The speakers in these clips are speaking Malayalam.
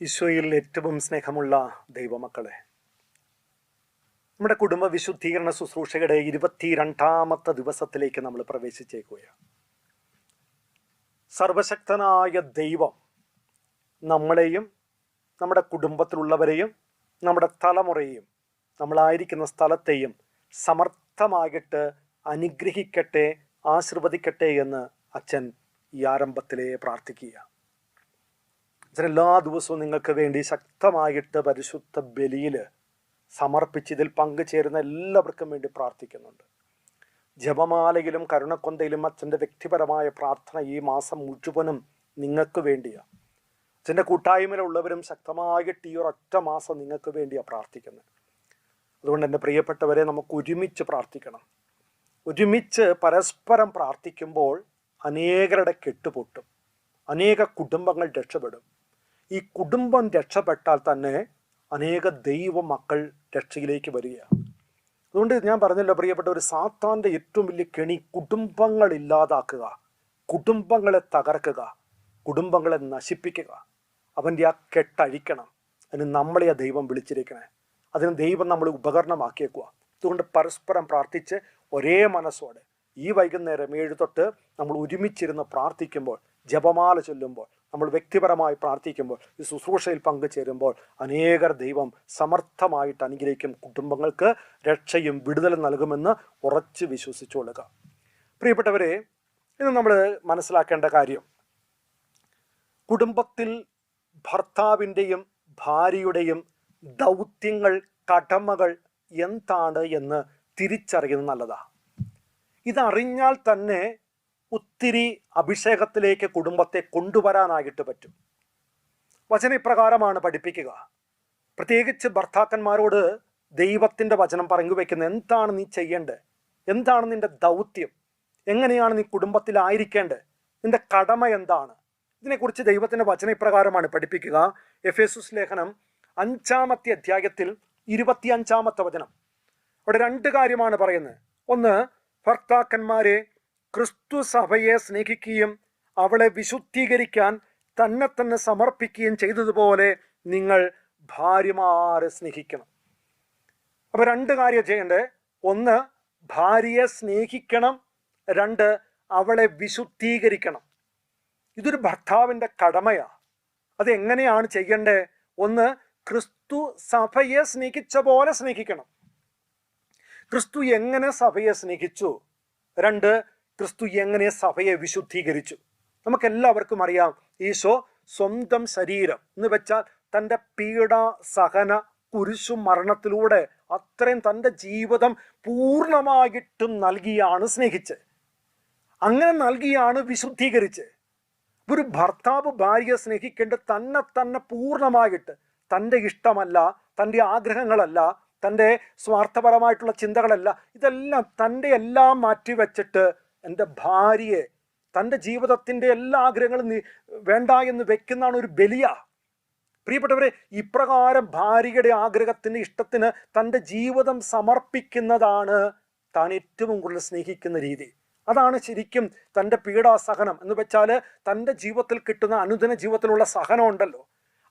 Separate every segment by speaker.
Speaker 1: ഈശോയിൽ ഏറ്റവും സ്നേഹമുള്ള ദൈവമക്കളെ നമ്മുടെ കുടുംബ വിശുദ്ധീകരണ ശുശ്രൂഷയുടെ ഇരുപത്തിരണ്ടാമത്തെ ദിവസത്തിലേക്ക് നമ്മൾ പ്രവേശിച്ചേക്കുകയാണ്. സർവശക്തനായ ദൈവം നമ്മളെയും നമ്മുടെ കുടുംബത്തിലുള്ളവരെയും നമ്മുടെ തലമുറയെയും നമ്മളായിരിക്കുന്ന സ്ഥലത്തെയും സമർത്ഥമായിട്ട് അനുഗ്രഹിക്കട്ടെ ആശീർവദിക്കട്ടെ എന്ന് അച്ഛൻ ഈ ആരംഭത്തിലെ പ്രാർത്ഥിക്കുക അച്ഛൻ എല്ലാ ദിവസവും നിങ്ങൾക്ക് വേണ്ടി ശക്തമായിട്ട് പരിശുദ്ധ ബലിയിൽ സമർപ്പിച്ച് ഇതിൽ പങ്കുചേരുന്ന എല്ലാവർക്കും വേണ്ടി പ്രാർത്ഥിക്കുന്നുണ്ട്. ജപമാലയിലും കരുണക്കൊന്തയിലും അച്ഛന്റെ വ്യക്തിപരമായ പ്രാർത്ഥന ഈ മാസം മുഴുവനും നിങ്ങൾക്ക് വേണ്ടിയാണ്. അച്ഛന്റെ കൂട്ടായ്മയിലുള്ളവരും ശക്തമായിട്ട് ഈ ഒരൊറ്റ മാസം നിങ്ങൾക്ക് വേണ്ടിയാണ് പ്രാർത്ഥിക്കുന്നത്. അതുകൊണ്ട് എന്റെ പ്രിയപ്പെട്ടവരെ നമുക്ക് ഒരുമിച്ച് പ്രാർത്ഥിക്കണം. ഒരുമിച്ച് പരസ്പരം പ്രാർത്ഥിക്കുമ്പോൾ അനേകരുടെ കെട്ടുപൊട്ടും. അനേക കുടുംബങ്ങൾ രക്ഷപ്പെടും. ഈ കുടുംബം രക്ഷപ്പെട്ടാൽ തന്നെ അനേക ദൈവ മക്കൾ രക്ഷയിലേക്ക് വരികയാണ്. അതുകൊണ്ട് ഞാൻ പറഞ്ഞല്ലോ പ്രിയപ്പെട്ട ഒരു സാത്താന്റെ ഏറ്റവും വലിയ കെണി കുടുംബങ്ങൾ ഇല്ലാതാക്കുക കുടുംബങ്ങളെ തകർക്കുക. കുടുംബങ്ങളെ നശിപ്പിക്കുക. അവന്റെ ആ കെട്ടഴിക്കണം. അതിന് നമ്മളെ ആ ദൈവം വിളിച്ചിരിക്കണേ. അതിന് ദൈവം നമ്മൾ ഉപകരണമാക്കിയേക്കുക അതുകൊണ്ട് പരസ്പരം പ്രാർത്ഥിച്ച് ഒരേ മനസ്സോടെ ഈ വൈകുന്നേരം ഏഴ് തൊട്ട് നമ്മൾ ഒരുമിച്ചിരുന്ന് പ്രാർത്ഥിക്കുമ്പോൾ ജപമാല ചൊല്ലുമ്പോൾ നമ്മൾ വ്യക്തിപരമായി പ്രാർത്ഥിക്കുമ്പോൾ ഈ ശുശ്രൂഷയിൽ പങ്കുചേരുമ്പോൾ അനേകർ ദൈവം സമർത്ഥമായിട്ട് അനുഗ്രഹിക്കും. കുടുംബങ്ങൾക്ക് രക്ഷയും വിടുതലും നൽകുമെന്ന് ഉറച്ച് വിശ്വസിച്ചുകൊള്ളുക പ്രിയപ്പെട്ടവരെ ഇന്ന് നമ്മൾ മനസ്സിലാക്കേണ്ട കാര്യം കുടുംബത്തിൽ ഭർത്താവിന്റെയും ഭാര്യയുടെയും ദൗത്യങ്ങൾ കടമകൾ എന്താണ് എന്ന് തിരിച്ചറിയുന്നത് നല്ലതാണ് ഇതറിഞ്ഞാൽ തന്നെ ഒത്തിരി അഭിഷേകത്തിലേക്ക് കുടുംബത്തെ കൊണ്ടുവരാനായിട്ട് പറ്റും. വചന ഇപ്രകാരമാണ് പഠിപ്പിക്കുക. പ്രത്യേകിച്ച് ഭർത്താക്കന്മാരോട് ദൈവത്തിന്റെ വചനം പറഞ്ഞു വയ്ക്കുന്നത് എന്താണ് നീ ചെയ്യേണ്ടത്? എന്താണ് നിന്റെ ദൗത്യം? എങ്ങനെയാണ് നീ കുടുംബത്തിലായിരിക്കേണ്ടത് നിന്റെ കടമ എന്താണ്? ഇതിനെക്കുറിച്ച് ദൈവത്തിന്റെ വചന ഇപ്രകാരമാണ് പഠിപ്പിക്കുക. എഫ് ലേഖനം അഞ്ചാമത്തെ അധ്യായത്തിൽ ഇരുപത്തിയഞ്ചാമത്തെ വചനം. അവിടെ രണ്ട് കാര്യമാണ് പറയുന്നത്. ഒന്ന് ഭർത്താക്കന്മാരെ ക്രിസ്തു സഭയെ സ്നേഹിക്കുകയും അവളെ വിശുദ്ധീകരിക്കാൻ തന്നെ തന്നെ സമർപ്പിക്കുകയും ചെയ്തതുപോലെ നിങ്ങൾ ഭാര്യമാരെ സ്നേഹിക്കണം. അപ്പൊ രണ്ട് കാര്യം ചെയ്യണ്ടേ. ഒന്ന് ഭാര്യയെ സ്നേഹിക്കണം. രണ്ട് അവളെ വിശുദ്ധീകരിക്കണം. ഇതൊരു ഭർത്താവിന്റെ കടമയാണ് അത് എങ്ങനെയാണ് ചെയ്യണ്ടേ ഒന്ന് ക്രിസ്തു സഭയെ സ്നേഹിച്ച പോലെ സ്നേഹിക്കണം. ക്രിസ്തു എങ്ങനെ സഭയെ സ്നേഹിച്ചു? രണ്ട് ക്രിസ്തു എങ്ങനെ സഭയെ വിശുദ്ധീകരിച്ചു? നമുക്കെല്ലാവർക്കും അറിയാം ഈശോ സ്വന്തം ശരീരം എന്ന് വെച്ചാൽ തന്റെ പീഡ സഹന കുരിശു മരണത്തിലൂടെ അത്രയും തന്റെ ജീവിതം പൂർണമായിട്ടും നൽകിയാണ് സ്നേഹിച്ച് അങ്ങനെ നൽകിയാണ് വിശുദ്ധീകരിച്ച് ഒരു ഭർത്താവ് ഭാര്യയെ സ്നേഹിക്കേണ്ട തന്നെ തന്നെ പൂർണമായിട്ട്. തന്റെ ഇഷ്ടമല്ല തന്റെ ആഗ്രഹങ്ങളല്ല തന്റെ സ്വാർത്ഥപരമായിട്ടുള്ള ചിന്തകളല്ല ഇതെല്ലാം തന്റെ എല്ലാം മാറ്റിവെച്ചിട്ട് എന്റെ ഭാര്യയെ തന്റെ ജീവിതത്തിന്റെ എല്ലാ ആഗ്രഹങ്ങളും വേണ്ട എന്ന് വെക്കുന്നതാണ് ഒരു ബലിയ. പ്രിയപ്പെട്ടവരെ ഇപ്രകാരം ഭാര്യയുടെ ആഗ്രഹത്തിന് ഇഷ്ടത്തിന് തന്റെ ജീവിതം സമർപ്പിക്കുന്നതാണ് താൻ ഏറ്റവും കൂടുതൽ സ്നേഹിക്കുന്ന രീതി. അതാണ് ശരിക്കും തന്റെ പീഡാസഹനം എന്ന് വെച്ചാൽ തന്റെ ജീവിതത്തിൽ കിട്ടുന്ന അനുദിന ജീവിതത്തിലുള്ള സഹനം ഉണ്ടല്ലോ.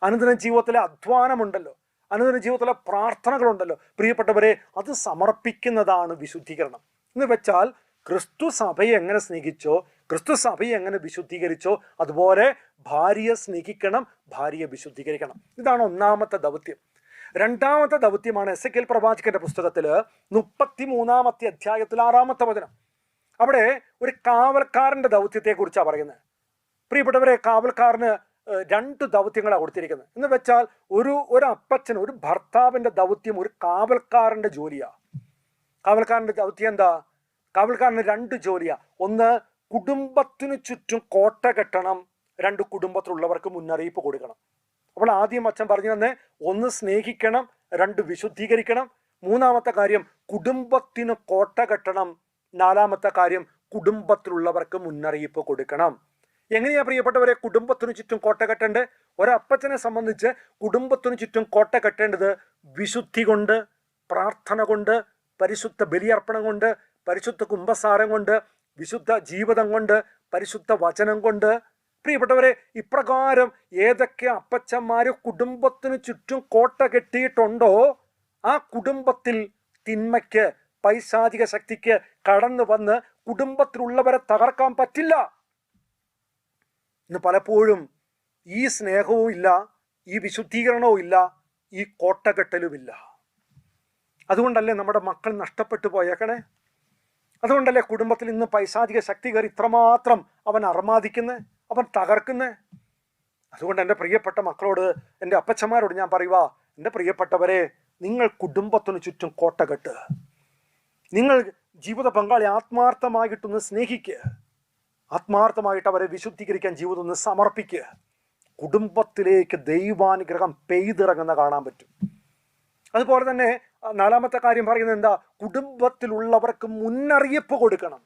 Speaker 1: അനുദിന ജീവിതത്തിലെ അധ്വാനമുണ്ടല്ലോ. അനുദിന ജീവിതത്തിലെ പ്രാർത്ഥനകളുണ്ടല്ലോ. പ്രിയപ്പെട്ടവരെ അത് സമർപ്പിക്കുന്നതാണ് വിശുദ്ധീകരണം. എന്ന് വെച്ചാൽ ക്രിസ്തു സഭയെ എങ്ങനെ സ്നേഹിച്ചോ ക്രിസ്തു സഭയെ എങ്ങനെ വിശുദ്ധീകരിച്ചോ അതുപോലെ ഭാര്യയെ സ്നേഹിക്കണം ഭാര്യയെ വിശുദ്ധീകരിക്കണം. ഇതാണ് ഒന്നാമത്തെ ദൗത്യം. രണ്ടാമത്തെ ദൗത്യമാണ് എസ് എ കെൽ പ്രവാചകന്റെ പുസ്തകത്തിൽ മുപ്പത്തി മൂന്നാമത്തെ അധ്യായത്തിൽ ആറാമത്തെ വചനം. അവിടെ ഒരു കാവൽക്കാരന്റെ ദൗത്യത്തെക്കുറിച്ചാണ് പറയുന്നത്. പ്രിയപ്പെട്ടവരെ കാവൽക്കാരന് രണ്ട് ദൗത്യങ്ങളാണ് കൊടുത്തിരിക്കുന്നത്. എന്ന് വെച്ചാൽ ഒരു ഒരു അപ്പച്ചൻ ഒരു ഭർത്താവിന്റെ ദൗത്യം ഒരു കാവൽക്കാരന്റെ ജോലിയാ. കാവൽക്കാരന്റെ ദൗത്യം എന്താ? കാവൽക്കാരന് രണ്ട് ജോലിയാ. ഒന്ന് കുടുംബത്തിനു ചുറ്റും കോട്ട കെട്ടണം. രണ്ട് കുടുംബത്തിലുള്ളവർക്ക് മുന്നറിയിപ്പ് കൊടുക്കണം. അപ്പോൾ ആദ്യം അച്ഛൻ പറഞ്ഞു തന്നെ ഒന്ന് സ്നേഹിക്കണം രണ്ട് വിശുദ്ധീകരിക്കണം. മൂന്നാമത്തെ കാര്യം കുടുംബത്തിന് കോട്ട കെട്ടണം. നാലാമത്തെ കാര്യം കുടുംബത്തിലുള്ളവർക്ക് മുന്നറിയിപ്പ് കൊടുക്കണം. എങ്ങനെയാ പ്രിയപ്പെട്ടവരെ കുടുംബത്തിനു ചുറ്റും കോട്ട കെട്ടേണ്ടത്? ഒരപ്പച്ചനെ സംബന്ധിച്ച് കുടുംബത്തിനു ചുറ്റും കോട്ട കെട്ടേണ്ടത് വിശുദ്ധി കൊണ്ട് പ്രാർത്ഥന കൊണ്ട് പരിശുദ്ധ ബലിയർപ്പണം കൊണ്ട് പരിശുദ്ധ കുംഭസാരം കൊണ്ട് വിശുദ്ധ ജീവിതം കൊണ്ട് പരിശുദ്ധ വചനം കൊണ്ട്. പ്രിയപ്പെട്ടവരെ ഇപ്രകാരം ഏതൊക്കെ അപ്പച്ചന്മാർ കുടുംബത്തിനു ചുറ്റും കോട്ട കെട്ടിയിട്ടുണ്ടോ ആ കുടുംബത്തിൽ തിന്മയ്ക്ക് പൈശാചിക ശക്തിക്ക് കടന്നു വന്ന് കുടുംബത്തിലുള്ളവരെ തകർക്കാൻ പറ്റില്ല. ഇന്ന് പലപ്പോഴും ഈ സ്നേഹവും ഇല്ല ഈ വിശുദ്ധീകരണവും ഇല്ല ഈ കോട്ടകെട്ടലുമില്ല. അതുകൊണ്ടല്ലേ നമ്മുടെ മക്കൾ നഷ്ടപ്പെട്ടു പോയേക്കണേ അതുകൊണ്ടല്ലേ കുടുംബത്തിൽ ഇന്ന് പൈശാചിക ശക്തി കയറി ഇത്രമാത്രം അവൻ അർമാദിക്കുന്നത് അവൻ തകർക്കുന്നത് അതുകൊണ്ട് എന്റെ പ്രിയപ്പെട്ട മക്കളോട് എന്റെ അപ്പച്ചന്മാരോട് ഞാൻ പറയുക എന്റെ പ്രിയപ്പെട്ടവരെ നിങ്ങൾ കുടുംബത്തിന് ചുറ്റും കോട്ടകെട്ട്. നിങ്ങൾ ജീവിത പങ്കാളി ആത്മാർത്ഥമായിട്ടൊന്ന് സ്നേഹിക്കുക ആത്മാർത്ഥമായിട്ട് അവരെ വിശുദ്ധീകരിക്കാൻ ജീവിതം ഒന്ന് സമർപ്പിക്കുക. കുടുംബത്തിലേക്ക് ദൈവാനുഗ്രഹം പെയ്തിറങ്ങുന്ന കാണാൻ പറ്റും. അതുപോലെ തന്നെ നാലാമത്തെ കാര്യം പറയുന്നത് എന്താ? കുടുംബത്തിലുള്ളവർക്ക് മുന്നറിയിപ്പ് കൊടുക്കണം.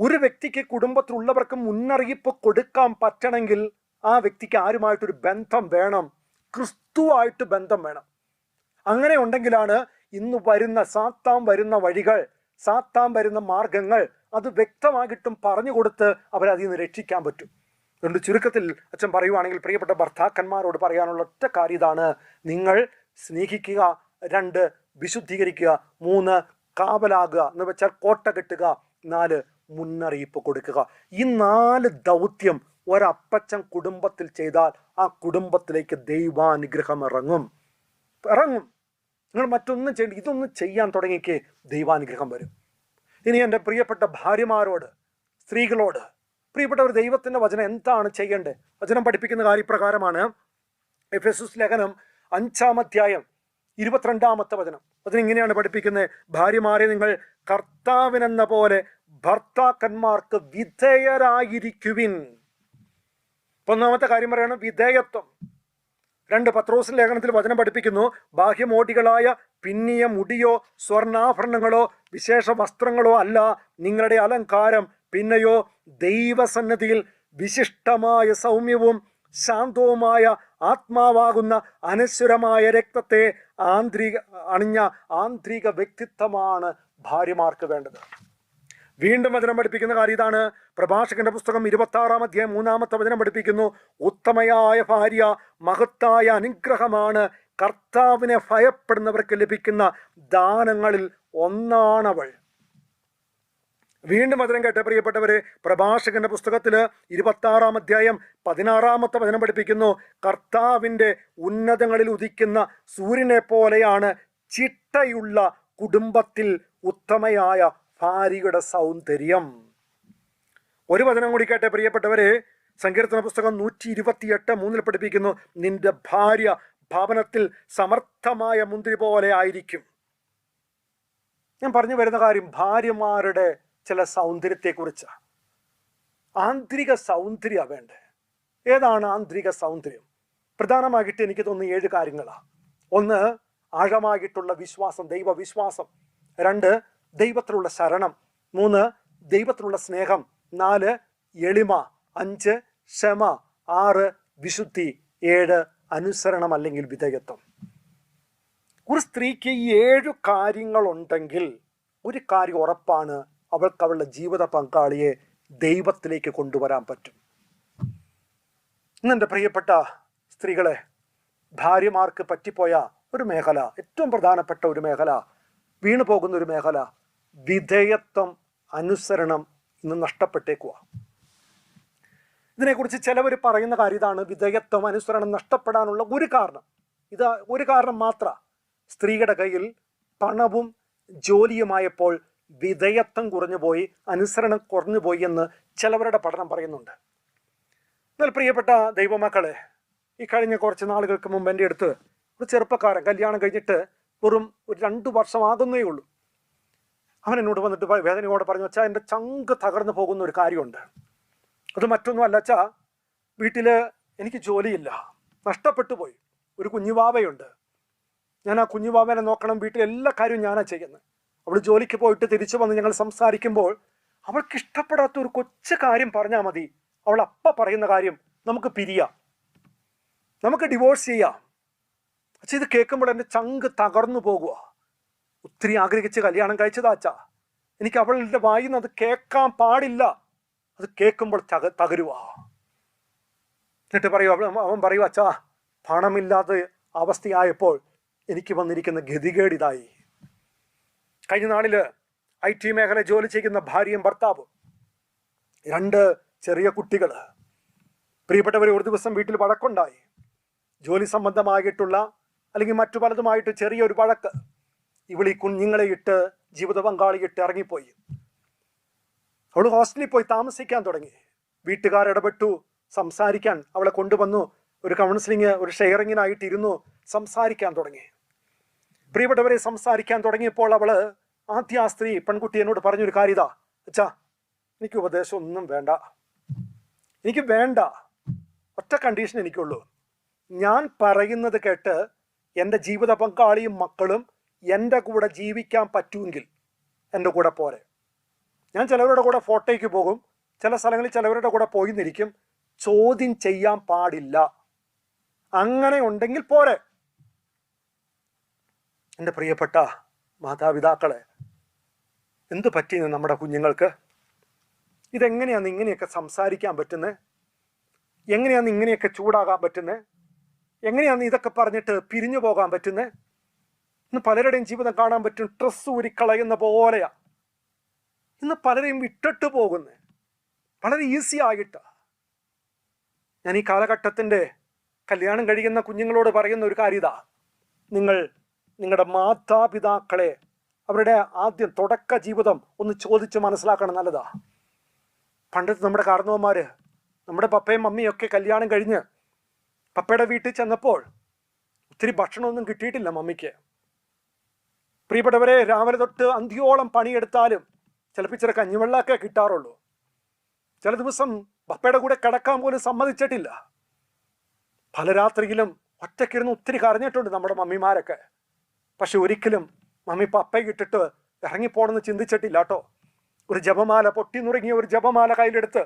Speaker 1: ഒരു വ്യക്തിക്ക് കുടുംബത്തിലുള്ളവർക്ക് മുന്നറിയിപ്പ് കൊടുക്കാൻ പറ്റണമെങ്കിൽ ആ വ്യക്തിക്ക് ആരുമായിട്ടൊരു ബന്ധം വേണം. ക്രിസ്തുവായിട്ട് ബന്ധം വേണം. അങ്ങനെ ഉണ്ടെങ്കിലാണ് ഇന്ന് വരുന്ന സാത്താം വരുന്ന വഴികൾ സാത്താം വരുന്ന മാർഗങ്ങൾ അത് വ്യക്തമായിട്ടും പറഞ്ഞു കൊടുത്ത് അവരതിൽ നിന്ന് രക്ഷിക്കാൻ പറ്റും. അതുകൊണ്ട് ചുരുക്കത്തിൽ അച്ഛൻ പറയുവാണെങ്കിൽ പ്രിയപ്പെട്ട ഭർത്താക്കന്മാരോട് പറയാനുള്ള ഒറ്റ കാര്യം ഇതാണ്. നിങ്ങൾ സ്നേഹിക്കുക രണ്ട് വിശുദ്ധീകരിക്കുക മൂന്ന് കാവലാകുക എന്ന് വെച്ചാൽ കോട്ട കെട്ടുക നാല് മുന്നറിയിപ്പ് കൊടുക്കുക. ഈ നാല് ദൗത്യം ഒരപ്പച്ചൻ കുടുംബത്തിൽ ചെയ്താൽ ആ കുടുംബത്തിലേക്ക് ദൈവാനുഗ്രഹം ഇറങ്ങും. ഇറങ്ങും. നിങ്ങൾ മറ്റൊന്നും ചെയ്യേണ്ട ഇതൊന്നും ചെയ്യാൻ തുടങ്ങിക്കേ ദൈവാനുഗ്രഹം വരും. ഇനി എന്റെ പ്രിയപ്പെട്ട ഭാര്യമാരോട് സ്ത്രീകളോട് പ്രിയപ്പെട്ടവർ ദൈവത്തിന്റെ വചനം എന്താണ് ചെയ്യേണ്ടത്? വചനം പഠിപ്പിക്കുന്ന കാര്യപ്രകാരമാണ് എഫ് എസ് എസ് ലേഖനം അഞ്ചാം അധ്യായം ഇരുപത്തിരണ്ടാമത്തെ വചനം. അതിന് ഇങ്ങനെയാണ് പഠിപ്പിക്കുന്നത്. ഭാര്യമാരെ നിങ്ങൾ കർത്താവിനെന്ന പോലെ ഭർത്താക്കന്മാർക്ക് വിധേയരായിരിക്കുവിൻ. ഒന്നാമത്തെ കാര്യം പറയണം വിധേയത്വം. രണ്ട് പത്രോസിൻ ലേഖനത്തിൽ വചനം പഠിപ്പിക്കുന്നു ബാഹ്യമോടികളായ പിന്നിയ മുടിയോ സ്വർണാഭരണങ്ങളോ വിശേഷ വസ്ത്രങ്ങളോ അല്ല നിങ്ങളുടെ അലങ്കാരം. പിന്നെയോ ദൈവസന്നദ്ധിയിൽ വിശിഷ്ടമായ സൗമ്യവും ശാന്തവുമായ ആത്മാവാകുന്ന അനശ്വരമായ രക്തത്തെ ആന്തരിക അണിഞ്ഞ ആന്തരിക വ്യക്തിത്വമാണ് ഭാര്യമാർക്ക് വേണ്ടത്. വീണ്ടും വചനം പഠിപ്പിക്കുന്ന കാര്യം ഇതാണ്. പ്രഭാഷകന്റെ പുസ്തകം ഇരുപത്തി ആറാം അധ്യായം മൂന്നാമത്തെ വചനം പഠിപ്പിക്കുന്നു. ഉത്തമയായ ഭാര്യ മഹത്തായ അനുഗ്രഹമാണ് കർത്താവിനെ ഭയപ്പെടുന്നവർക്ക് ലഭിക്കുന്ന ദാനങ്ങളിൽ ഒന്നാണവൾ. വീണ്ടും വചനം കേട്ട പ്രിയപ്പെട്ടവരെ പ്രഭാഷകന്റെ പുസ്തകത്തിൽ ഇരുപത്തി ആറാം അധ്യായം പതിനാറാമത്തെ വചനം പഠിപ്പിക്കുന്നു. കർത്താവിന്റെ ഉന്നതങ്ങളിൽ ഉദിക്കുന്ന സൂര്യനെ പോലെയാണ് ചിട്ടയുള്ള കുടുംബത്തിൽ ഉത്തമയായ ഭാര്യയുടെ സൗന്ദര്യം. ഒരു വചനം കൂടി കേട്ടെ പ്രിയപ്പെട്ടവരെ സങ്കീർത്തന പുസ്തകം നൂറ്റി ഇരുപത്തിയെട്ട് മൂന്നിൽ പഠിപ്പിക്കുന്നു നിന്റെ ഭാര്യ ഭവനത്തിൽ സമർത്ഥമായ മുന്തിരി പോലെ ആയിരിക്കും. ഞാൻ പറഞ്ഞു വരുന്ന കാര്യം ഭാര്യമാരുടെ ചില സൗന്ദര്യത്തെക്കുറിച്ച്. ആന്തരിക സൗന്ദര്യ വേണ്ടേ ഏതാണ് ആന്തരിക സൗന്ദര്യം? പ്രധാനമായിട്ട് എനിക്ക് തോന്നുന്ന ഏഴ് കാര്യങ്ങളാണ് ഒന്ന് ആഴമായിട്ടുള്ള വിശ്വാസം ദൈവവിശ്വാസം. രണ്ട് ദൈവത്തിലുള്ള ശരണം. മൂന്ന് ദൈവത്തിലുള്ള സ്നേഹം. നാല് എളിമ. അഞ്ച് ക്ഷമ. ആറ് വിശുദ്ധി. ഏഴ് അനുസരണം അല്ലെങ്കിൽ വിധേയത്വം. ഒരു സ്ത്രീക്ക് ഈ ഏഴു കാര്യങ്ങളുണ്ടെങ്കിൽ ഒരു കാര്യം ഉറപ്പാണ് അവൾക്ക് അവളുടെ ജീവിത പങ്കാളിയെ ദൈവത്തിലേക്ക് കൊണ്ടുവരാൻ പറ്റും. ഇന്നെന്റെ പ്രിയപ്പെട്ട സ്ത്രീകളെ ഭാര്യമാർക്ക് പറ്റിപ്പോയ ഒരു മേഖല ഏറ്റവും പ്രധാനപ്പെട്ട ഒരു മേഖല വീണു പോകുന്ന ഒരു മേഖല വിധേയത്വം അനുസരണം ഇന്ന് നഷ്ടപ്പെട്ടേക്കുക ഇതിനെക്കുറിച്ച് ചിലവർ പറയുന്ന കാര്യം ഇതാണ് വിധേയത്വം അനുസരണം നഷ്ടപ്പെടാനുള്ള ഒരു കാരണം. ഇത് ഒരു കാരണം മാത്ര. സ്ത്രീയുടെ കയ്യിൽ പണവും ജോലിയുമായപ്പോൾ വിധേയത്വം കുറഞ്ഞു പോയി അനുസരണം കുറഞ്ഞു പോയി എന്ന് ചിലവരുടെ പഠനം പറയുന്നുണ്ട്. എന്നാൽ പ്രിയപ്പെട്ട ദൈവമക്കളെ ഈ കഴിഞ്ഞ കുറച്ച് നാളുകൾക്ക് മുമ്പ് എന്റെ അടുത്ത് ഒരു ചെറുപ്പക്കാരൻ കല്യാണം കഴിഞ്ഞിട്ട് വെറും ഒരു രണ്ട് വർഷം ആകുന്നേ ഉള്ളൂ. അവൻ എന്നോട് വന്നിട്ട് വേദനയോടെ പറഞ്ഞു വെച്ചാൽ എന്റെ ചങ്ക് തകർന്നു പോകുന്ന ഒരു കാര്യമുണ്ട്. അത് മറ്റൊന്നും അല്ല അച്ഛാ വീട്ടിൽ എനിക്ക് ജോലിയില്ല. നഷ്ടപ്പെട്ടു പോയി. ഒരു കുഞ്ഞുവാവയുണ്ട്. ഞാൻ ആ കുഞ്ഞുവാവനെ നോക്കണം വീട്ടിൽ എല്ലാ കാര്യവും ഞാനാണ് ചെയ്യുന്നത് അവൾ ജോലിക്ക് പോയിട്ട് തിരിച്ചു വന്ന് ഞങ്ങൾ സംസാരിക്കുമ്പോൾ അവൾക്ക് ഇഷ്ടപ്പെടാത്ത ഒരു കൊച്ചു കാര്യം പറഞ്ഞാൽ മതി. അവൾ അപ്പ പറയുന്ന കാര്യം നമുക്ക് പിരിയാം. നമുക്ക് ഡിവോഴ്സ് ചെയ്യാം. അച്ഛ ഇത് കേൾക്കുമ്പോൾ എന്റെ ചങ്ക് തകർന്നു പോകുക ഒത്തിരി ആഗ്രഹിച്ച് കല്യാണം കഴിച്ചതാ അച്ഛാ. എനിക്ക് അവളുടെ വായിന്ന് അത് കേൾക്കാൻ പാടില്ല. അത് കേൾക്കുമ്പോൾ തക തകരുക എന്നിട്ട് പറയൂ അവൻ പറയൂ അച്ഛാ പണമില്ലാത്ത അവസ്ഥയായപ്പോൾ എനിക്ക് വന്നിരിക്കുന്ന ഗതികേട് ഇതായി. കഴിഞ്ഞ നാളിൽ ഐ ടി മേഖല ജോലി ചെയ്യുന്ന ഭാര്യയും ഭർത്താവും രണ്ട് ചെറിയ കുട്ടികൾ പ്രിയപ്പെട്ടവർ ഒരു ദിവസം വീട്ടിൽ വഴക്കുണ്ടായി. ജോലി സംബന്ധമായിട്ടുള്ള അല്ലെങ്കിൽ മറ്റു പലതുമായിട്ട് ചെറിയൊരു വഴക്ക്. ഇവളി കുഞ്ഞുങ്ങളെ ഇട്ട് ജീവിത പങ്കാളിയിട്ട് ഇറങ്ങിപ്പോയി. അവൾ ഹോസ്റ്റലിൽ പോയി താമസിക്കാൻ തുടങ്ങി. വീട്ടുകാർ ഇടപെട്ടു സംസാരിക്കാൻ. അവളെ കൊണ്ടുവന്നു ഒരു കൗൺസിലിങ് ഒരു ഷെയറിങ്ങിനായിട്ട് ഇരുന്നു സംസാരിക്കാൻ തുടങ്ങി. പ്രിയപ്പെട്ടവരെ സംസാരിക്കാൻ തുടങ്ങിയപ്പോൾ അവൾ ആദ്യ ആ സ്ത്രീ പെൺകുട്ടി എന്നോട് പറഞ്ഞൊരു കാര്യത. അച്ഛാ എനിക്ക് ഉപദേശം ഒന്നും വേണ്ട. എനിക്ക് വേണ്ട. ഒറ്റ കണ്ടീഷൻ എനിക്കുള്ളൂ. ഞാൻ പറയുന്നത് കേട്ട് എന്റെ ജീവിത പങ്കാളിയും മക്കളും എന്റെ കൂടെ ജീവിക്കാൻ പറ്റുമെങ്കിൽ എന്റെ കൂടെ പോരെ. ഞാൻ ചിലവരുടെ കൂടെ ഫോട്ടോയ്ക്ക് പോകും. ചില സ്ഥലങ്ങളിൽ ചിലവരുടെ കൂടെ പോയി നിൽക്കും ചോദ്യം ചെയ്യാൻ പാടില്ല. അങ്ങനെ ഉണ്ടെങ്കിൽ പോരെ. എന്റെ പ്രിയപ്പെട്ട മാതാപിതാക്കളെ എന്ത് പറ്റിയെന്ന് നമ്മുടെ കുഞ്ഞുങ്ങൾക്ക്? ഇതെങ്ങനെയാണ് ഇങ്ങനെയൊക്കെ സംസാരിക്കാൻ പറ്റുന്നത് എങ്ങനെയാണ് ഇങ്ങനെയൊക്കെ ചൂടാകാൻ പറ്റുന്നത് എങ്ങനെയാണ് ഇതൊക്കെ പറഞ്ഞിട്ട് പിരിഞ്ഞു പോകാൻ പറ്റുന്നത് ഇന്ന് പലരുടെയും ജീവിതം കാണാൻ പറ്റും. ഡ്രസ്സ് ഊരിക്കളയുന്ന പോലെയാ. ഇന്ന് പലരെയും വിട്ടിട്ട് പോകുന്നത് വളരെ ഈസി ആയിട്ട്. ഞാൻ ഈ കാലഘട്ടത്തിന്റെ കല്യാണം കഴിയുന്ന കുഞ്ഞുങ്ങളോട് പറയുന്ന ഒരു കാര്യതാ നിങ്ങൾ നിങ്ങളുടെ മാതാപിതാക്കളെ അവരുടെ ആദ്യം തുടക്ക ജീവിതം ഒന്ന് ചോദിച്ച് മനസ്സിലാക്കണം നല്ലതാ. പണ്ടത്തെ നമ്മുടെ കാരണവന്മാര് നമ്മുടെ പപ്പയും മമ്മിയും ഒക്കെ കല്യാണം കഴിഞ്ഞ് പപ്പയുടെ വീട്ടിൽ ചെന്നപ്പോൾ ഒത്തിരി ഭക്ഷണമൊന്നും കിട്ടിയിട്ടില്ല മമ്മിക്ക്. പ്രിയപ്പെട്ടവരെ രാവിലെ തൊട്ട് അന്ത്യോളം പണിയെടുത്താലും ചിലപ്പോൾ ഇച്ചിരി കഞ്ഞിവെള്ളമൊക്കെ കിട്ടാറുള്ളൂ. ചില ദിവസം ബപ്പയുടെ കൂടെ കിടക്കാൻ പോലും സമ്മതിച്ചിട്ടില്ല. പല രാത്രിയിലും ഒറ്റയ്ക്കിരുന്ന് ഒത്തിരി കരഞ്ഞിട്ടുണ്ട് നമ്മുടെ മമ്മിമാരൊക്കെ. പക്ഷെ ഒരിക്കലും മമ്മി പപ്പയെ ഇട്ടിട്ട് ഇറങ്ങിപ്പോണെന്ന് ചിന്തിച്ചിട്ടില്ല കേട്ടോ. ഒരു ജപമാല പൊട്ടി നുറുങ്ങിയ ഒരു ജപമാല കയ്യിലെടുത്ത്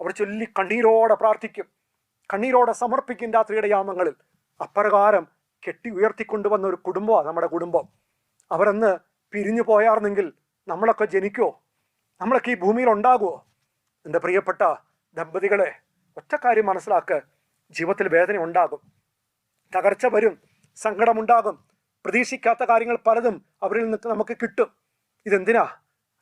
Speaker 1: അവർ ചൊല്ലി കണ്ണീരോടെ പ്രാർത്ഥിക്കും. കണ്ണീരോടെ സമർപ്പിക്കും രാത്രിയുടെ യാമങ്ങളിൽ. അപ്രകാരം കെട്ടി ഉയർത്തിക്കൊണ്ടുവന്ന ഒരു കുടുംബമാണ് നമ്മുടെ കുടുംബം. അവരന്ന് പിരിഞ്ഞു പോയാർന്നെങ്കിൽ നമ്മളൊക്കെ ജനിക്കുമോ നമ്മളൊക്കെ ഈ ഭൂമിയിൽ ഉണ്ടാകുമോ എന്റെ പ്രിയപ്പെട്ട ദമ്പതികളെ ഒറ്റ കാര്യം മനസ്സിലാക്കുക ജീവിതത്തിൽ വേദന ഉണ്ടാകും. തകർച്ച വരും. സങ്കടമുണ്ടാകും. പ്രതീക്ഷിക്കാത്ത കാര്യങ്ങൾ പലതും അവരിൽ നിന്ന് നമുക്ക് കിട്ടും. ഇതെന്തിനാ?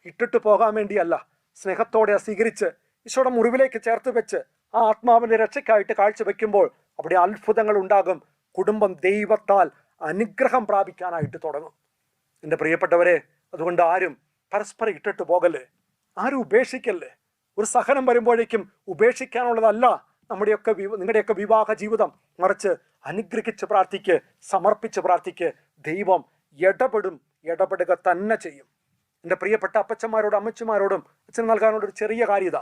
Speaker 1: ഇട്ടിട്ട് പോകാൻ വേണ്ടിയല്ല. സ്നേഹത്തോടെ സ്വീകരിച്ച് ഈശോയുടെ മുറിവിലേക്ക് ചേർത്ത് വെച്ച് ആ ആത്മാവിന്റെ രക്ഷയ്ക്കായിട്ട് കാഴ്ചവെക്കുമ്പോൾ അവിടെ അത്ഭുതങ്ങൾ ഉണ്ടാകും. കുടുംബം ദൈവത്താൽ അനുഗ്രഹം പ്രാപിക്കാനായിട്ട് തുടങ്ങും. എന്റെ പ്രിയപ്പെട്ടവരെ അതുകൊണ്ട് ആരും പരസ്പരം ഇട്ടിട്ട് പോകല്ലേ? ആരും ഉപേക്ഷിക്കല്ലേ? ഒരു സഹനം വരുമ്പോഴേക്കും ഉപേക്ഷിക്കാനുള്ളതല്ല നമ്മുടെയൊക്കെ നിങ്ങളുടെയൊക്കെ വിവാഹ ജീവിതം. മറിച്ച് അനുഗ്രഹിച്ച് പ്രാർത്ഥിക്ക് സമർപ്പിച്ച് പ്രാർത്ഥിക്ക് ദൈവം ഇടപെടും ഇടപെടുക തന്നെ ചെയ്യും. എന്റെ പ്രിയപ്പെട്ട അപ്പച്ചന്മാരോടും അമ്മച്ചുമാരോടും അച്ഛൻ നൽകാനുള്ള ഒരു ചെറിയ കാര്യത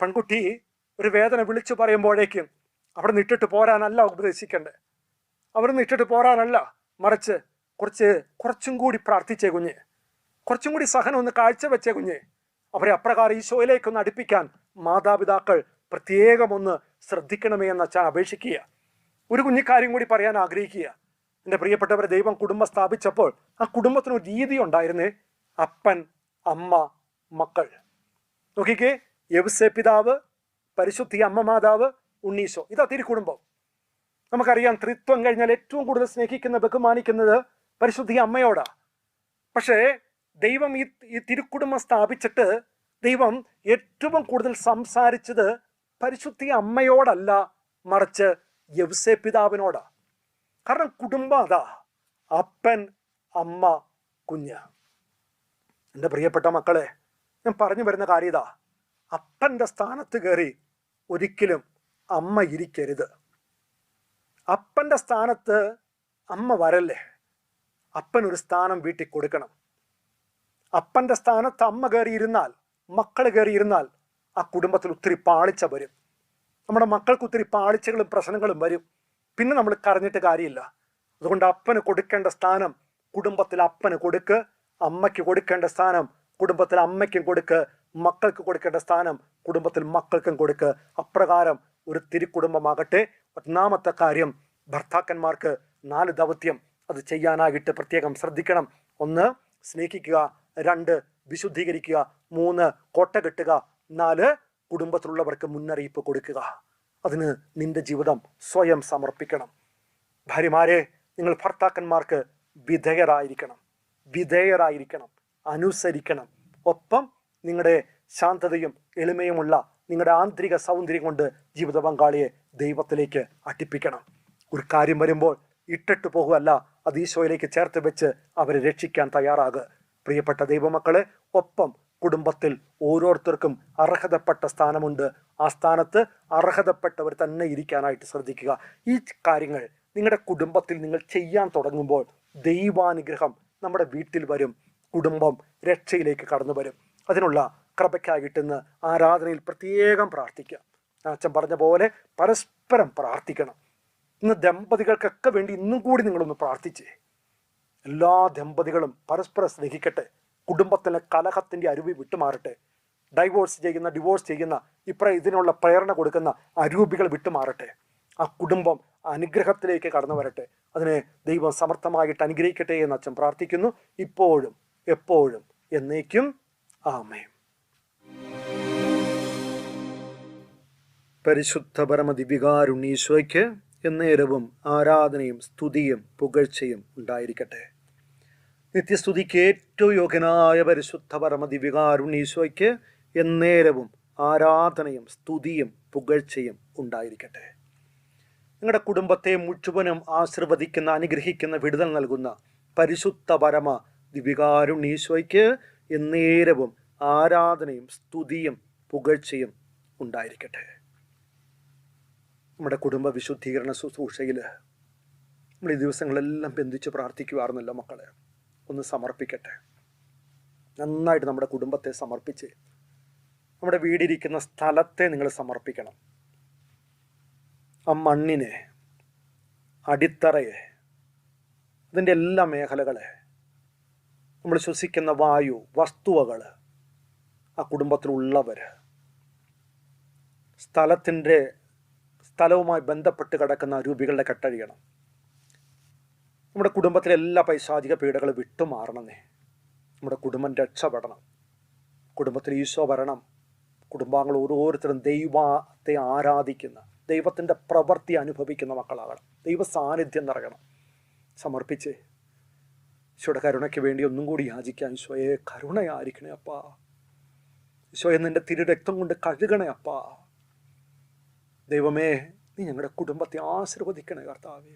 Speaker 1: പെൺകുട്ടി ഒരു വേദന വിളിച്ചു പറയുമ്പോഴേക്കും അവിടെ നിട്ടിട്ട് പോരാനല്ല ഉപദേശിക്കണ്ടേ? അവിടെ നിട്ടിട്ട് പോരാനല്ല മറിച്ച് കുറച്ച് കുറച്ചും കൂടി പ്രാർത്ഥിച്ചേ കുഞ്ഞ്. കുറച്ചും കൂടി സഹനം ഒന്ന് കാഴ്ച വെച്ചേ കുഞ്ഞ്. അവരെ അപ്രകാരം ഈശോയിലേക്ക് ഒന്ന് അടുപ്പിക്കാൻ മാതാപിതാക്കൾ പ്രത്യേകം ഒന്ന് ശ്രദ്ധിക്കണമേ എന്ന് അച്ഛൻ അപേക്ഷിക്കുക. ഒരു കുഞ്ഞിക്കാര്യം കൂടി പറയാൻ ആഗ്രഹിക്കുക. എന്റെ പ്രിയപ്പെട്ടവരെ ദൈവം കുടുംബം സ്ഥാപിച്ചപ്പോൾ ആ കുടുംബത്തിന് ഒരു രീതി ഉണ്ടായിരുന്നേ. അപ്പൻ അമ്മ മക്കൾ. നോക്കിക്കേ യവ്സെ പിതാവ് പരിശുദ്ധി അമ്മ മാതാവ് ഉണ്ണീശോ. ഇതാ തിരു കുടുംബം നമുക്കറിയാം ത്രിത്വം കഴിഞ്ഞാൽ ഏറ്റവും കൂടുതൽ സ്നേഹിക്കുന്ന ബഹുമാനിക്കുന്നത് പരിശുദ്ധി അമ്മയോടാ. പക്ഷേ ദൈവം ഈ ഈ തിരുക്കുടുംബം സ്ഥാപിച്ചിട്ട് ദൈവം ഏറ്റവും കൂടുതൽ സംസാരിച്ചത് പരിശുദ്ധി അമ്മയോടല്ല മറിച്ച് യവ്സെ പിതാവിനോടാ കാരണം കുടുംബം അതാ അപ്പൻ അമ്മ കുഞ്ഞ്. എന്റെ പ്രിയപ്പെട്ട മക്കളെ ഞാൻ പറഞ്ഞു വരുന്ന കാര്യം ഇതാ. അപ്പന്റെ സ്ഥാനത്ത് കയറി ഒരിക്കലും അമ്മ ഇരിക്കരുത്. അപ്പന്റെ സ്ഥാനത്ത് അമ്മ വരല്ലേ? അപ്പനൊരു സ്ഥാനം വീട്ടിൽ കൊടുക്കണം. അപ്പന്റെ സ്ഥാനത്ത് അമ്മ കയറിയിരുന്നാൽ മക്കൾ കയറിയിരുന്നാൽ ആ കുടുംബത്തിൽ ഒത്തിരി പാളിച്ച വരും. നമ്മുടെ മക്കൾക്ക് ഒത്തിരി പാളിച്ചകളും പ്രശ്നങ്ങളും വരും. പിന്നെ നമ്മൾ കരഞ്ഞിട്ട് കാര്യമില്ല. അതുകൊണ്ട് അപ്പന് കൊടുക്കേണ്ട സ്ഥാനം കുടുംബത്തിൽ അപ്പന് കൊടുക്ക് അമ്മയ്ക്ക് കൊടുക്കേണ്ട സ്ഥാനം കുടുംബത്തിൽ അമ്മയ്ക്കും കൊടുക്ക് മക്കൾക്ക് കൊടുക്കേണ്ട സ്ഥാനം കുടുംബത്തിൽ മക്കൾക്കും കൊടുക്ക്. അപ്രകാരം ഒരു തിരുക്കുടുംബമാകട്ടെ. ഒന്നാമത്തെ കാര്യം ഭർത്താക്കന്മാർക്ക് നാല് ദൗത്യം അത് ചെയ്യാനായിട്ട് പ്രത്യേകം ശ്രദ്ധിക്കണം. ഒന്ന് സ്നേഹിക്കുക. രണ്ട് വിശുദ്ധീകരിക്കുക മൂന്ന് കോട്ട കെട്ടുക നാല് കുടുംബത്തിലുള്ളവർക്ക് മുന്നറിയിപ്പ് കൊടുക്കുക. അതിന് നിന്റെ ജീവിതം സ്വയം സമർപ്പിക്കണം. ഭാര്യമാരെ നിങ്ങൾ ഭർത്താക്കന്മാർക്ക് വിധേയരായിരിക്കണം. വിധേയരായിരിക്കണം. അനുസരിക്കണം. ഒപ്പം നിങ്ങളുടെ ശാന്തതയും എളിമയുമുള്ള നിങ്ങളുടെ ആന്തരിക സൗന്ദര്യം കൊണ്ട് ജീവിത പങ്കാളിയെ ദൈവത്തിലേക്ക് അട്ടിപ്പിക്കണം. ഒരു കാര്യം വരുമ്പോൾ ഇട്ടിട്ട് പോകുകയല്ല അത് ഈശോയിലേക്ക് ചേർത്ത് വെച്ച് അവരെ രക്ഷിക്കാൻ തയ്യാറാകുക. പ്രിയപ്പെട്ട ദൈവമക്കളെ ഒപ്പം കുടുംബത്തിൽ ഓരോരുത്തർക്കും അർഹതപ്പെട്ട സ്ഥാനമുണ്ട്. ആ സ്ഥാനത്ത് അർഹതപ്പെട്ടവർ തന്നെ ഇരിക്കാനായിട്ട് ശ്രദ്ധിക്കുക. ഈ കാര്യങ്ങൾ നിങ്ങളുടെ കുടുംബത്തിൽ നിങ്ങൾ ചെയ്യാൻ തുടങ്ങുമ്പോൾ ദൈവാനുഗ്രഹം നമ്മുടെ വീട്ടിൽ വരും. കുടുംബം രക്ഷയിലേക്ക് കടന്നു വരും. അതിനുള്ള കൃപയ്ക്കായിട്ട് ഇന്ന് ആരാധനയിൽ പ്രത്യേകം പ്രാർത്ഥിക്കുക അച്ഛൻ പറഞ്ഞ പോലെ പരസ്പരം പ്രാർത്ഥിക്കണം. ഇന്ന് ദമ്പതികൾക്കൊക്കെ വേണ്ടി ഇന്നും കൂടി നിങ്ങളൊന്ന് പ്രാർത്ഥിച്ചേ. എല്ലാ ദമ്പതികളും പരസ്പരം സ്നേഹിക്കട്ടെ. കുടുംബത്തിലെ കലഹത്തിന്റെ അരുവി വിട്ടുമാറട്ടെ. ഡൈവോഴ്സ് ചെയ്യുന്ന ഡിവോഴ്സ് ചെയ്യുന്ന ഇപ്ര ഇതിനുള്ള പ്രേരണ കൊടുക്കുന്ന അരൂപികൾ വിട്ടുമാറട്ടെ. ആ കുടുംബം അനുഗ്രഹത്തിലേക്ക് കടന്നു വരട്ടെ. അതിനെ ദൈവം സമർത്ഥമായിട്ട് അനുഗ്രഹിക്കട്ടെ എന്ന് അച്ഛൻ പ്രാർത്ഥിക്കുന്നു. ഇപ്പോഴും എപ്പോഴും എന്നേക്കും. ആമേ പരിശുദ്ധ പരമ ദിവ്യകാരുണ്ണീശോയ്ക്ക് എന്നേരവും ആരാധനയും സ്തുതിയും പുകഴ്ചയും ഉണ്ടായിരിക്കട്ടെ. നിത്യസ്തുതിക്ക് ഏറ്റവും യോഗ്യനായ പരിശുദ്ധ പരമദിവികാരുണീശോയ്ക്ക് എന്നേരവും ആരാധനയും സ്തുതിയും പുകഴ്ചയും ഉണ്ടായിരിക്കട്ടെ. നിങ്ങളുടെ കുടുംബത്തെ മുഴുവനും ആശീർവദിക്കുന്ന അനുഗ്രഹിക്കുന്ന വിടുതൽ നൽകുന്ന പരിശുദ്ധ പരമ ദിവികാരുണീശോയ്ക്ക് എന്നേരവും ആരാധനയും സ്തുതിയും പുകഴ്ചയും ഉണ്ടായിരിക്കട്ടെ. നമ്മുടെ കുടുംബ വിശുദ്ധീകരണ ശുശ്രൂഷയിൽ നമ്മൾ ഈ ദിവസങ്ങളെല്ലാം ബന്ധിച്ച് പ്രാർത്ഥിക്കുമായിരുന്നല്ലോ മക്കളെ. ഒന്ന് സമർപ്പിക്കട്ടെ. നന്നായിട്ട് നമ്മുടെ കുടുംബത്തെ സമർപ്പിച്ച് നമ്മുടെ വീടിരിക്കുന്ന സ്ഥലത്തെ നിങ്ങൾ സമർപ്പിക്കണം. ആ മണ്ണിനെ അടിത്തറയെ അതിന്റെ എല്ലാ മേഖലകളെ നമ്മൾ ശ്വസിക്കുന്ന വായു വസ്തുവകൾ ആ കുടുംബത്തിലുള്ളവർ സ്ഥലത്തിന്റെ സ്ഥലവുമായി ബന്ധപ്പെട്ട് കിടക്കുന്ന രൂപികളുടെ കെട്ടഴിയണം. നമ്മുടെ കുടുംബത്തിലെ എല്ലാ പൈശാചിക പീഡകളും വിട്ടുമാറണമെന്നേ നമ്മുടെ കുടുംബം രക്ഷപ്പെടണം. കുടുംബത്തിൽ ഈശോ വരണം. കുടുംബാംഗങ്ങൾ ഓരോരുത്തരും ദൈവത്തെ ആരാധിക്കുന്ന ദൈവത്തിന്റെ പ്രവൃത്തി അനുഭവിക്കുന്ന മക്കളാകണം. ദൈവ സാന്നിധ്യം നിറയണം. സമർപ്പിച്ച് ഈശോയുടെ കരുണയ്ക്ക് വേണ്ടി ഒന്നും കൂടി യാചിക്കാൻ ഈശോയെ കരുണയായിരിക്കണേ അപ്പാ. ഈശോയെ നിന്റെ തിരുരക്തം കൊണ്ട് കഴുകണേ അപ്പാ. ദൈവമേ നീ ഞങ്ങളുടെ കുടുംബത്തെ ആശീർവദിക്കണേ കർത്താവേ.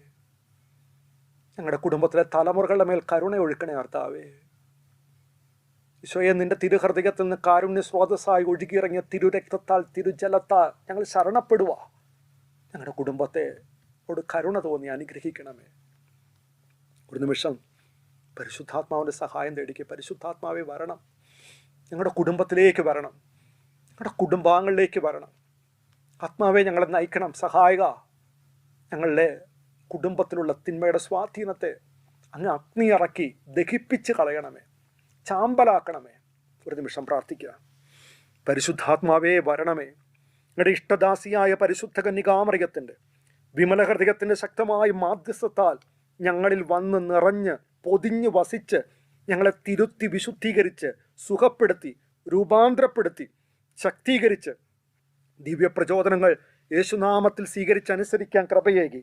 Speaker 1: ഞങ്ങളുടെ കുടുംബത്തിലെ തലമുറകളുടെ മേൽ കരുണ ഒഴുക്കണേ കർത്താവേ. ഈശോയെ നിന്റെ തിരുഹൃദയത്തിൽ നിന്ന് കാരുണ്യ സ്രോതസ്സായി ഒഴുകിയിറങ്ങിയ തിരുരക്തത്താൽ തിരുജലത്താൽ ഞങ്ങൾ ശരണപ്പെടുക. ഞങ്ങളുടെ കുടുംബത്തെ ഒരു കരുണ തോന്നി അനുഗ്രഹിക്കണമേ. ഒരു നിമിഷം പരിശുദ്ധാത്മാവിന്റെ സഹായം തേടിക്കുക പരിശുദ്ധാത്മാവെ വരണം. ഞങ്ങളുടെ കുടുംബത്തിലേക്ക് വരണം. ഞങ്ങളുടെ കുടുംബാംഗങ്ങളിലേക്ക് വരണം. ആത്മാവെ ഞങ്ങളെ നയിക്കണം. സഹായിക. ഞങ്ങളുടെ കുടുംബത്തിലുള്ള തിന്മയുടെ സ്വാധീനത്തെ അങ്ങ് അഗ്നി ഇറക്കി ദഹിപ്പിച്ച് കളയണമേ. ചാമ്പലാക്കണമേ. ഒരു നിമിഷം പ്രാർത്ഥിക്കുക. പരിശുദ്ധാത്മാവേ വരണമേ. നിങ്ങളുടെ ഇഷ്ടദാസിയായ പരിശുദ്ധ കന്യകാമറിയത്തിന്റെ വിമല ഹൃദയത്തിന്റെ ശക്തമായ മാധ്യസ്ഥത്താൽ ഞങ്ങളിൽ വന്ന് നിറഞ്ഞ് പൊതിഞ്ഞ് വസിച്ച് ഞങ്ങളെ തിരുത്തി വിശുദ്ധീകരിച്ച് സുഖപ്പെടുത്തി രൂപാന്തരപ്പെടുത്തി ശക്തീകരിച്ച് ദിവ്യപ്രചോദനങ്ങൾ യേശുനാമത്തിൽ സ്വീകരിച്ചനുസരിക്കാൻ കൃപയേകി.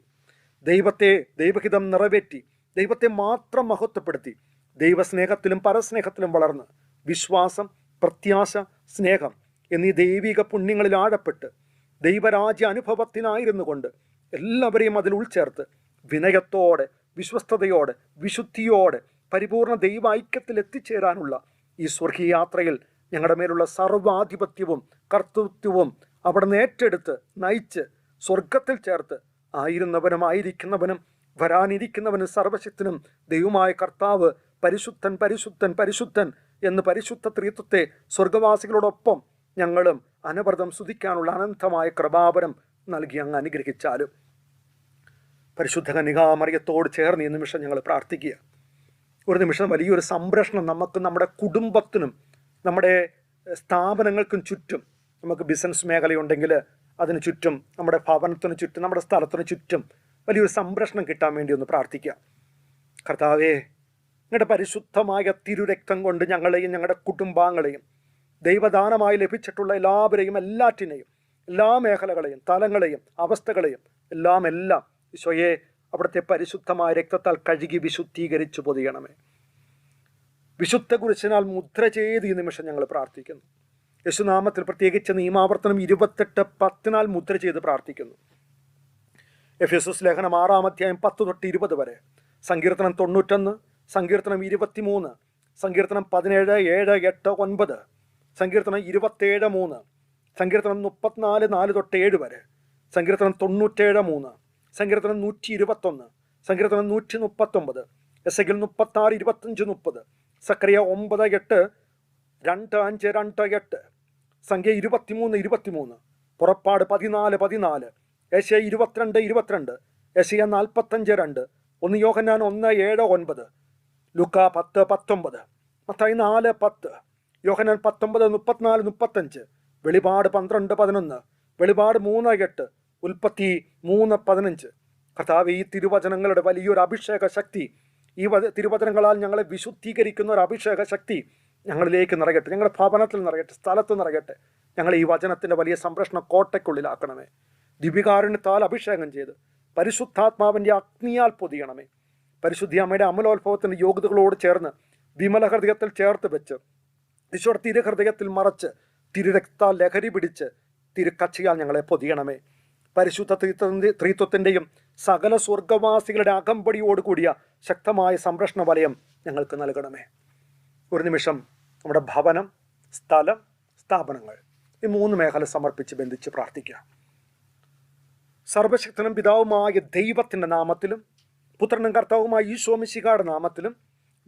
Speaker 1: ദൈവത്തെ ദൈവഹിതം നിറവേറ്റി ദൈവത്തെ മാത്രം മഹത്വപ്പെടുത്തി ദൈവസ്നേഹത്തിലും പരസ്നേഹത്തിലും വളർന്ന് വിശ്വാസം പ്രത്യാശ സ്നേഹം എന്നീ ദൈവിക പുണ്യങ്ങളിൽ ആഴപ്പെട്ട് ദൈവരാജ്യ അനുഭവത്തിനായിരുന്നു കൊണ്ട് എല്ലാവരെയും അതിൽ ഉൾച്ചേർത്ത് വിനയത്തോടെ വിശ്വസ്തയോടെ വിശുദ്ധിയോടെ പരിപൂർണ ദൈവ ഐക്യത്തിൽ എത്തിച്ചേരാനുള്ള ഈ സ്വർഗീയ യാത്രയിൽ ഞങ്ങളുടെ മേലുള്ള സർവാധിപത്യവും കർത്തൃത്വവും അവിടെ നിന്ന് ഏറ്റെടുത്ത് നയിച്ച് സ്വർഗത്തിൽ ചേർത്ത് ആയിരുന്നവനും ആയിരിക്കുന്നവനും വരാനിരിക്കുന്നവനും സർവശക്തനും ദൈവമായ കർത്താവ് പരിശുദ്ധൻ പരിശുദ്ധൻ പരിശുദ്ധൻ എന്ന് പരിശുദ്ധ ത്രിത്വത്തെ സ്വർഗവാസികളോടൊപ്പം ഞങ്ങളും അനവൃതം സ്തുതിക്കാനുള്ള അനന്തമായ കൃപാപരം നൽകി അങ്ങ് അനുഗ്രഹിച്ചാലും. പരിശുദ്ധ കനികാമറിയത്തോട് ചേർന്ന് ഈ നിമിഷം ഞങ്ങൾ പ്രാർത്ഥിക്കുക. ഒരു നിമിഷം വലിയൊരു സംരക്ഷണം നമുക്ക് നമ്മുടെ കുടുംബത്തിനും നമ്മുടെ സ്ഥാപനങ്ങൾക്കും ചുറ്റും നമുക്ക് ബിസിനസ് മേഖലയുണ്ടെങ്കിൽ അതിന് ചുറ്റും നമ്മുടെ ഭവനത്തിന് ചുറ്റും നമ്മുടെ സ്ഥലത്തിന് ചുറ്റും വലിയൊരു സംരക്ഷണം കിട്ടാൻ വേണ്ടി ഒന്ന് പ്രാർത്ഥിക്കുക. കർത്താവേ നിങ്ങളുടെ പരിശുദ്ധമായ തിരുരക്തം കൊണ്ട് ഞങ്ങളെയും ഞങ്ങളുടെ കുടുംബാംഗങ്ങളെയും ദൈവദാനമായി ലഭിച്ചിട്ടുള്ള എല്ലാവരെയും എല്ലാറ്റിനെയും എല്ലാ മേഖലകളെയും തലങ്ങളെയും അവസ്ഥകളെയും എല്ലാം എല്ലാം ഈശോയെ അവിടുത്തെ പരിശുദ്ധമായ രക്തത്താൽ കഴുകി വിശുദ്ധീകരിച്ചു പൊതിയണമേ. വിശുദ്ധ കുരിശിനാൽ മുദ്ര ചെയ്ത് ഈ നിമിഷം ഞങ്ങൾ പ്രാർത്ഥിക്കുന്നു. യേശുനാമത്തിൽ പ്രത്യേകിച്ച് നിയമാവർത്തനം ഇരുപത്തെട്ട് പത്തിനാൽ മുദ്ര ചെയ്ത് പ്രാർത്ഥിക്കുന്നു. എഫ് എസ് എസ് ലേഖനം ആറാം അധ്യായം പത്ത് തൊട്ട് ഇരുപത് വരെ. സങ്കീർത്തനം തൊണ്ണൂറ്റൊന്ന് സങ്കീർത്തനം ഇരുപത്തിമൂന്ന് സങ്കീർത്തനം പതിനേഴ് ഏഴ് എട്ട് ഒൻപത് സങ്കീർത്തനം ഇരുപത്തേഴ് മൂന്ന് സങ്കീർത്തനം മുപ്പത്തിനാല് നാല് തൊട്ട് ഏഴ് വരെ. സങ്കീർത്തനം തൊണ്ണൂറ്റേഴ് മൂന്ന് സങ്കീർത്തനം നൂറ്റി ഇരുപത്തൊന്ന് സങ്കീർത്തനം നൂറ്റി മുപ്പത്തൊമ്പത് എസ് എങ്കിൽ മുപ്പത്താറ് ഇരുപത്തഞ്ച് മുപ്പത് സക്രിയ ഒമ്പത് എട്ട് രണ്ട് അഞ്ച് രണ്ട് എട്ട്. സംഖ്യ ഇരുപത്തിമൂന്ന് ഇരുപത്തിമൂന്ന്. പുറപ്പാട് പതിനാല് പതിനാല്. ഏഷ്യ ഇരുപത്തിരണ്ട് ഇരുപത്തിരണ്ട്. ഏഷ്യ നാൽപ്പത്തഞ്ച് രണ്ട്. ഒന്ന് യോഹന്നാൻ ഒന്ന് ഏഴ് ഒൻപത്. ലുക്ക പത്ത് പത്തൊമ്പത്. മത്തായി നാല് പത്ത്. യോഹന്നാൻ പത്തൊമ്പത് മുപ്പത്തിനാല് മുപ്പത്തഞ്ച്. വെളിപാട് പന്ത്രണ്ട് പതിനൊന്ന്. വെളിപാട് മൂന്ന് എട്ട്. ഉൽപ്പത്തി മൂന്ന് പതിനഞ്ച്. കർത്താവ് ഈ തിരുവചനങ്ങളുടെ വലിയൊരു അഭിഷേക ശക്തി ഈ തിരുവചനങ്ങളാൽ ഞങ്ങളെ വിശുദ്ധീകരിക്കുന്ന ഒരു അഭിഷേക ശക്തി ഞങ്ങളിലേക്ക് നിറയട്ടെ ഞങ്ങളുടെ ഭവനത്തിൽ നിറയട്ടെ സ്ഥലത്ത് നിറയട്ടെ. ഞങ്ങൾ ഈ വചനത്തിന്റെ വലിയ സംരക്ഷണ കോട്ടയ്ക്കുള്ളിലാക്കണമേ. ദിപികാരുണ്യത്താൽ അഭിഷേകം ചെയ്ത് പരിശുദ്ധാത്മാവിന്റെ അഗ്നിയാൽ പൊതിയണമേ. പരിശുദ്ധി അമ്മയുടെ അമലോത്ഭവത്തിന്റെ യോഗ്യതകളോട് ചേർന്ന് വിമല ഹൃദയത്തിൽ ചേർത്ത് വെച്ച് ഈശോയുടെ തിരുഹൃദയത്തിൽ മറച്ച് തിരുരക്താൽ ലഹരി പിടിച്ച് തിരുക്കച്ചയാൽ ഞങ്ങളെ പൊതിയണമേ. പരിശുദ്ധ ത്രിത്വത്തിന്റെയും സകല സ്വർഗവാസികളുടെ അകമ്പടിയോടുകൂടിയ ശക്തമായ സംരക്ഷണ വലയം ഞങ്ങൾക്ക് നൽകണമേ. ഒരു നിമിഷം നമ്മുടെ ഭവനം സ്ഥലം സ്ഥാപനങ്ങൾ ഈ മൂന്ന് മേഖല സമർപ്പിച്ച് ബന്ധിച്ച് പ്രാർത്ഥിക്കുക. സർവശക്തനും പിതാവുമായ ദൈവത്തിന്റെ നാമത്തിലും പുത്രനും കർത്താവുമായ ഈശോമിശികായുടെ നാമത്തിലും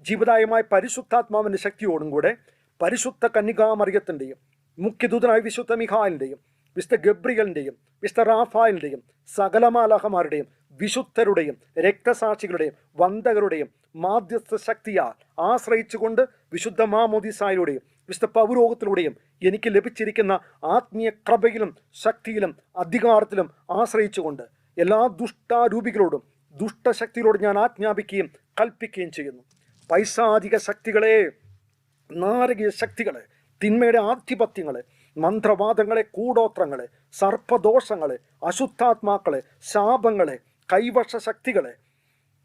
Speaker 1: ജീവിതായമായ പരിശുദ്ധാത്മാവിന്റെ ശക്തിയോടും കൂടെ പരിശുദ്ധ കന്യകാമറിയത്തിന്റെയും മുഖ്യദൂതനായ വിശുദ്ധ മിഹാലിന്റെയും വിശുദ്ധ ഗബ്രിയലിന്റെയും വിശുദ്ധ റാഫാലിന്റെയും സകലമാലാഹമാരുടെയും വിശുദ്ധരുടെയും രക്തസാക്ഷികളുടെയും വന്ദകരുടെയും മാധ്യസ്ഥ ശക്തിയാൽ ആശ്രയിച്ചുകൊണ്ട് വിശുദ്ധ മാമോദിസായിലൂടെയും വിശുദ്ധ പൗരോഗത്തിലൂടെയും എനിക്ക് ലഭിച്ചിരിക്കുന്ന ആത്മീയ കൃപയിലും ശക്തിയിലും അധികാരത്തിലും ആശ്രയിച്ചുകൊണ്ട് എല്ലാ ദുഷ്ടാരൂപികളോടും ദുഷ്ടശക്തികളോടും ഞാൻ ആജ്ഞാപിക്കുകയും കൽപ്പിക്കുകയും ചെയ്യുന്നു. പൈസാധിക ശക്തികളെ നാരകീയ ശക്തികളെ തിന്മയുടെ ആധിപത്യങ്ങളെ മന്ത്രവാദങ്ങളെ കൂടോത്രങ്ങളെ സർപ്പദോഷങ്ങളെ അശുദ്ധാത്മാക്കളെ ശാപങ്ങളെ കൈവശ ശക്തികളെ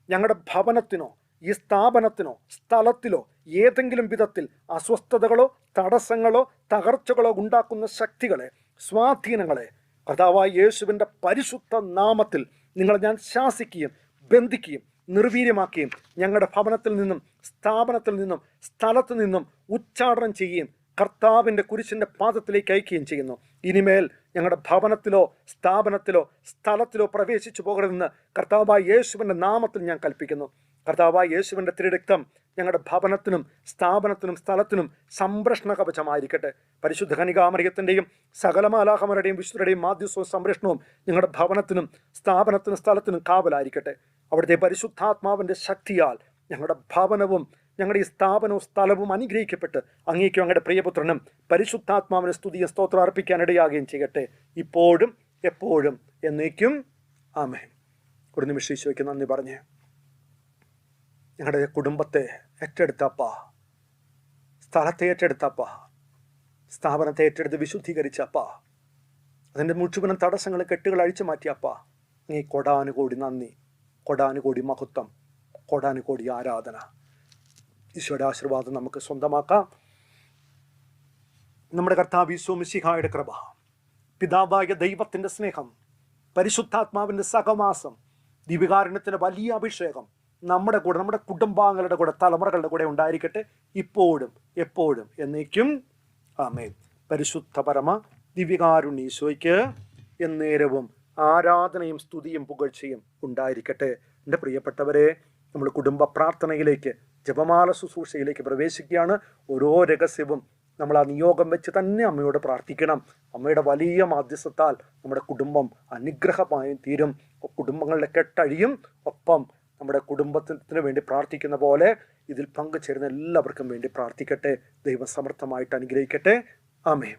Speaker 1: ഞങ്ങളുടെ ഭവനത്തിനോ ഈ സ്ഥാപനത്തിനോ സ്ഥലത്തിലോ ഏതെങ്കിലും വിധത്തിൽ അസ്വസ്ഥതകളോ തടസ്സങ്ങളോ തകർച്ചകളോ ഉണ്ടാക്കുന്ന ശക്തികളെ സ്വാധീനങ്ങളെ കർത്താവായ യേശുവിന്റെ പരിശുദ്ധ നാമത്തിൽ നിങ്ങളെ ഞാൻ ശാസിക്കുകയും ബന്ധിക്കുകയും നിർവീര്യമാക്കുകയും ഞങ്ങളുടെ ഭവനത്തിൽ നിന്നും സ്ഥാപനത്തിൽ നിന്നും സ്ഥലത്തു നിന്നും ഉച്ചാടനം ചെയ്യുകയും കർത്താവിന്റെ കുരിശിന്റെ പാദത്തിലേക്ക് അയക്കുകയും ചെയ്യുന്നു. ഇനിമേൽ ഞങ്ങളുടെ ഭവനത്തിലോ സ്ഥാപനത്തിലോ സ്ഥലത്തിലോ പ്രവേശിച്ചു പോകരുതെന്ന് കർത്താവായ യേശുവിന്റെ നാമത്തിൽ ഞാൻ കൽപ്പിക്കുന്നു. കർത്താവായ യേശുവിന്റെ തിരുരക്തം ഞങ്ങളുടെ ഭവനത്തിനും സ്ഥാപനത്തിനും സ്ഥലത്തിനും സംരക്ഷണ കവചമായിരിക്കട്ടെ. പരിശുദ്ധ ഖനികാമറിയത്തിന്റെയും സകലമാലാഹമരുടെയും വിശുദ്ധരുടെയും മാധ്യസ്വവും സംരക്ഷണവും ഞങ്ങളുടെ ഭവനത്തിനും സ്ഥാപനത്തിനും സ്ഥലത്തിനും കാവലായിരിക്കട്ടെ. അവിടുത്തെ പരിശുദ്ധാത്മാവിന്റെ ശക്തിയാൽ ഞങ്ങളുടെ ഭവനവും ഞങ്ങളുടെ ഈ സ്ഥാപനവും സ്ഥലവും അനുഗ്രഹിക്കപ്പെട്ട് അങ്ങേക്കും അങ്ങയുടെ പ്രിയപുത്രനും പരിശുദ്ധാത്മാവിന് സ്തുതിയും സ്തോത്രം അർപ്പിക്കാനിടയാകുകയും ചെയ്യട്ടെ. ഇപ്പോഴും എപ്പോഴും എന്നേക്കും ആമേൻ. ഒരു നിമിഷം ഈശോയ്ക്ക് നന്ദി പറഞ്ഞേ ഞങ്ങളുടെ കുടുംബത്തെ ഏറ്റെടുത്തപ്പ സ്ഥലത്തെ ഏറ്റെടുത്തപ്പ സ്ഥാപനത്തെ ഏറ്റെടുത്ത് വിശുദ്ധീകരിച്ചപ്പ അതിന്റെ മുഴുവനും തടസ്സങ്ങൾ കെട്ടുകൾ അഴിച്ചു മാറ്റിയപ്പ നീ കൊടാനുകൂടി നന്ദി കൊടാനുകൂടി മഹത്വം കൊടാനുകൂടി ആരാധന. ഈശോയുടെ ആശീർവാദം നമുക്ക് സ്വന്തമാക്കാം. നമ്മുടെ കർത്താവ് ഈശോ മിശിഹായുടെ കൃപ പിതാവായ ദൈവത്തിന്റെ സ്നേഹം പരിശുദ്ധാത്മാവിന്റെ സഹവാസം ദിവികാരണത്തിന്റെ വലിയ അഭിഷേകം നമ്മുടെ കൂടെ നമ്മുടെ കുടുംബാംഗങ്ങളുടെ കൂടെ തലമുറകളുടെ കൂടെ ഉണ്ടായിരിക്കട്ടെ. ഇപ്പോഴും എപ്പോഴും എന്നേക്കും. ആമേൻ. പരിശുദ്ധ പരമ ദിവ്യകാരുണ്യീശോയ്ക്ക് എന്നേരവും ആരാധനയും സ്തുതിയും പുകഴ്ചയും ഉണ്ടായിരിക്കട്ടെ. എന്റെ പ്രിയപ്പെട്ടവരെ നമ്മൾ കുടുംബ പ്രാർത്ഥനയിലേക്ക് ജപമാല ശുശ്രൂഷയിലേക്ക് പ്രവേശിക്കുകയാണ്. ഓരോ രഹസ്യവും നമ്മൾ ആ നിയോഗം വെച്ച് തന്നെ അമ്മയോട് പ്രാർത്ഥിക്കണം. അമ്മയുടെ വലിയ മാധ്യസ്ഥത്താൽ നമ്മുടെ കുടുംബം അനുഗ്രഹമായി തീരും. കുടുംബങ്ങളുടെ കെട്ടഴിയും. ഒപ്പം നമ്മുടെ കുടുംബത്തിന് വേണ്ടി പ്രാർത്ഥിക്കുന്ന പോലെ ഇതിൽ പങ്കുചേരുന്ന എല്ലാവർക്കും വേണ്ടി പ്രാർത്ഥിക്കട്ടെ. ദൈവസമർത്ഥമായിട്ട് അനുഗ്രഹിക്കട്ടെ. ആമേ